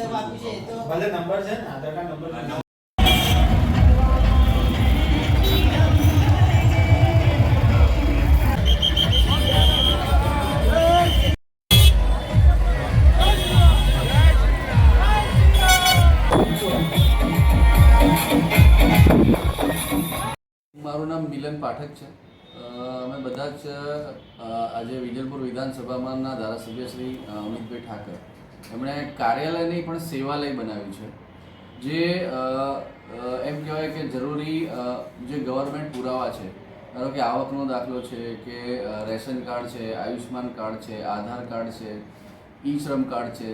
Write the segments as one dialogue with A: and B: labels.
A: હિસાબ આપ્યું છે તો.
B: ભલે નંબર છે ને આધાર કાર્ડ નંબર
C: મારું નામ મિલન પાઠક છે. અમે બધા જ આજે વિજલપુર વિધાનસભામાંના ધારાસભ્ય શ્રી અમિતભાઈ ઠાકર. એમણે કાર્યાલય નહીં પણ સેવાલય બનાવ્યું છે. જે એમ કહેવાય કે જરૂરી જે ગવર્મેન્ટ પુરાવા છે, ધારો કે આવકનો દાખલો છે કે રેશન કાર્ડ છે આયુષ્માન કાર્ડ છે, આધાર કાર્ડ છે ઈ શ્રમ કાર્ડ છે,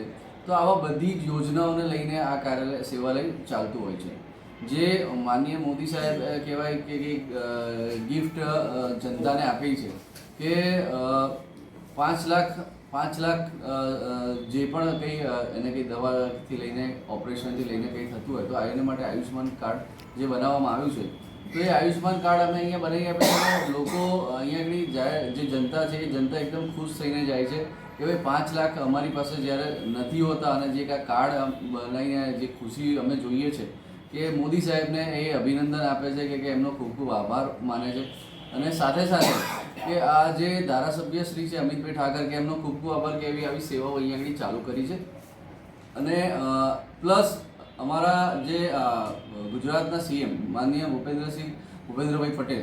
C: તો આવા બધી જ યોજનાઓને લઈને આ કાર્યાલય, સેવાલય ચાલતું હોય છે. જે માનનીય મોદી સાહેબ કહેવાય કે ગિફ્ટ જનતાને આપી છે કે પાંચ લાખ પાંચ લાખ જે પણ કંઈ એને કંઈ દવાથી લઈને, ઓપરેશનથી લઈને કંઈ થતું હોય, તો એને માટે આયુષ્માન કાર્ડ જે બનાવવામાં આવ્યું છે, તો એ આયુષ્માન કાર્ડ અમે અહીંયા બનાવી આપીએ છીએ. લોકો અહીંયા આગળ જે જનતા છે, એ જનતા એકદમ ખુશ થઈને જાય છે કે ભાઈ પાંચ લાખ અમારી પાસે જ્યારે નથી હોતા અને જે કાંઈ કાર્ડ બનાવીને, જે ખુશી અમે જોઈએ છે કે મોદી સાહેબને એ અભિનંદન આપે છે કે એમનો ખૂબ ખૂબ આભાર માને છે. અને સાથે સાથે કે આ જે ધારાસભ્ય શ્રી છે અમિતભાઈ ઠાકર, કે એમનો ખૂબ ખૂબ આભાર કે એવી આવી સેવાઓ અહીંયા આગળ ચાલુ કરી છે. અને પ્લસ અમારા જે ગુજરાતના સીએમ, માનનીય ભૂપેન્દ્રસિંહ, ભૂપેન્દ્રભાઈ પટેલ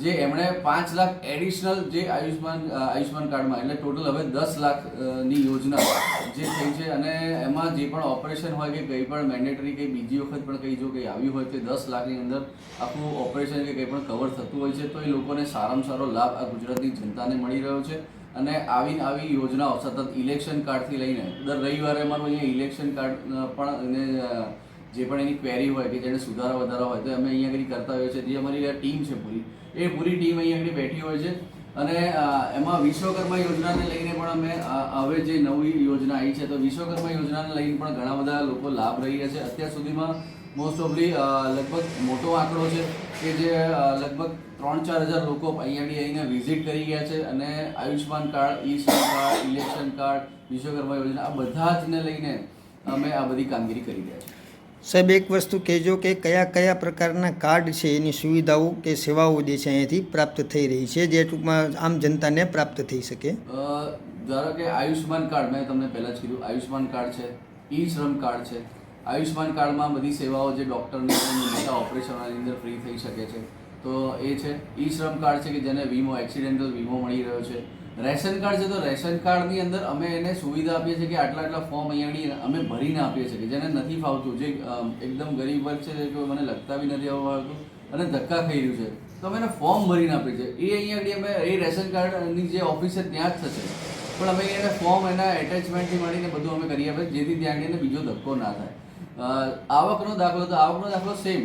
C: જે એમણે પાંચ લાખ એડિશનલ જે આયુષ્માન આયુષ્માન કાર્ડમાં, એટલે ટોટલ હવે દસ લાખની યોજના જે થઈ છે અને એમાં જે પણ ઓપરેશન હોય કે કંઈ પણ મેન્ડેટરી કંઈ બીજી વખત પણ કંઈ જો કંઈ આવ્યું હોય તે દસ લાખની અંદર આખું ઓપરેશન કે કંઈ પણ કવર થતું હોય છે, તો એ લોકોને સારામાં સારો લાભ આ ગુજરાતની જનતાને મળી રહ્યો છે. અને આવી આવી યોજનાઓ, સતત ઇલેક્શન કાર્ડથી લઈને, દર રવિવારે અમારું અહીંયા ઇલેક્શન કાર્ડ પણ જે પણ એની ક્વેરી હોય કે જેને સુધારા વધારા હોય તો અમે અહીંયા આગળ કરતા હોઈએ છીએ. જે અમારી ટીમ છે પૂરી. એ પૂરી ટીમ અહીંયા આગળ બેઠી હોય છે. અને એમાં વિશ્વકર્મા યોજનાને લઈને પણ અમે હવે જે નવી યોજના આવી છે, તો વિશ્વકર્મા યોજનાને લઈને પણ ઘણા બધા લોકો લાભ રહી રહ્યા છે. અત્યાર સુધીમાં મોસ્ટ ઓફલી લગભગ મોટો આંકડો છે કે જે લગભગ ત્રણ ચાર હજાર લોકો અહીંયા આવીને વિઝિટ કરી ગયા છે અને આયુષ્યમાન કાર્ડ ઈ શ્રમ કાર્ડ ઇલેક્શન કાર્ડ, વિશ્વકર્મા યોજના, આ બધા જને લઈને અમે આ બધી કામગીરી કરી રહ્યા છીએ.
D: સાહેબ, એક વસ્તુ કહેજો કે કયા કયા પ્રકારના કાર્ડ છે એની સુવિધાઓ કે સેવાઓ જે છે અહીંયાથી પ્રાપ્ત થઈ રહી છે, જે ટૂંકમાં આમ જનતાને પ્રાપ્ત થઈ શકે.
C: ધારો કે આયુષ્યમાન કાર્ડ, મેં તમને પહેલાં જ કીધું આયુષ્માન કાર્ડ છે ઈ શ્રમ કાર્ડ છે. આયુષ્યમાન કાર્ડમાં બધી સેવાઓ જે ડૉક્ટરની મોટા ઓપરેશનની અંદર ફ્રી થઈ શકે છે. તો એ છે ઈ શ્રમ કાર્ડ છે કે જેને વીમો, એક્સિડેન્ટલ વીમો મળી રહ્યો છે. રેશન કાર્ડ છે તો રેશન કાર્ડની અંદર અમે એને સુવિધા આપીએ છીએ કે આટલા આટલા ફોર્મ અહીંયા અમે ભરીને આપીએ છીએ કે જેને નથી ફાવતું, જે એકદમ ગરીબ વર્ગ છે કે મને લગતા બી નથી આવતું અને ધક્કા ખાઈ રહ્યું છે. તો અમે એને ફોર્મ ભરીને આપીએ છીએ. એ અહીંયા અમે, એ રેશન કાર્ડની જે ઓફિસ છે ત્યાં જ થશે. પણ અમે એને ફોર્મ એના એટેચમેન્ટથી મળીને બધું અમે કરી આપીએ જેથી ત્યાં આગળ બીજો ધક્કો ના થાય. આવકનો દાખલો તો આવકનો દાખલો સેમ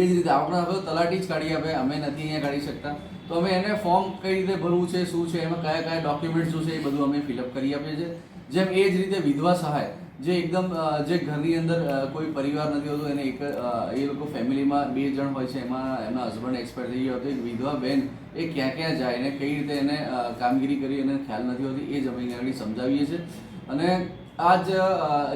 C: એ જ રીતે આપણે દાખલો તલાટી જ કાઢી આપે અમે નથી અહીંયા કાઢી શકતા. તો અમે એને ફોર્મ કઈ રીતે ભરવું છે, શું છે, એમાં કયા કયા ડોક્યુમેન્ટ શું છે, એ બધું અમે ફિલઅપ કરી આપીએ છીએ. જેમ એ જ રીતે વિધવા સહાય, જે એકદમ જે ઘરની અંદર કોઈ પરિવાર નથી હોતો, એને એક એ લોકો ફેમિલીમાં બે જણ હોય છે, એમાં એમના હસબન્ડ એક્સપાયર થઈ ગયો એક વિધવા બેન, એ ક્યાં ક્યાં જાય અને કઈ રીતે એને કામગીરી કરી, એને ખ્યાલ નથી હોતી, એ જ અમે આગળ સમજાવીએ છીએ. અને આ જ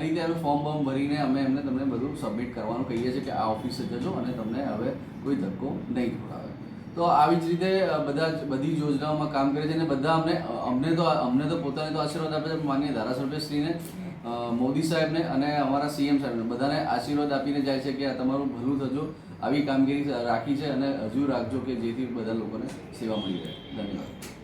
C: રીતે અમે ફોર્મ બોર્મ ભરીને અમે એમને તમને બધું સબમિટ કરવાનું કહીએ છીએ કે આ ઓફિસે જજો અને તમને હવે કોઈ ધક્કો નહીં ખવડાવે. તો આવી જ રીતે બધા બધી યોજનાઓમાં કામ કરે છે અને બધા અમને અમને તો અમને તો પોતાને તો આશીર્વાદ આપે છે. માનીએ ધારાસભ્યશ્રીને મોદી સાહેબને અને અમારા સીએમ સાહેબને બધાને આશીર્વાદ આપીને જાય છે કે આ તમારું ભલું થજો, આવી કામગીરી રાખી છે અને હજુ રાખજો કે જેથી બધા લોકોને સેવા મળી રહે. ધન્યવાદ.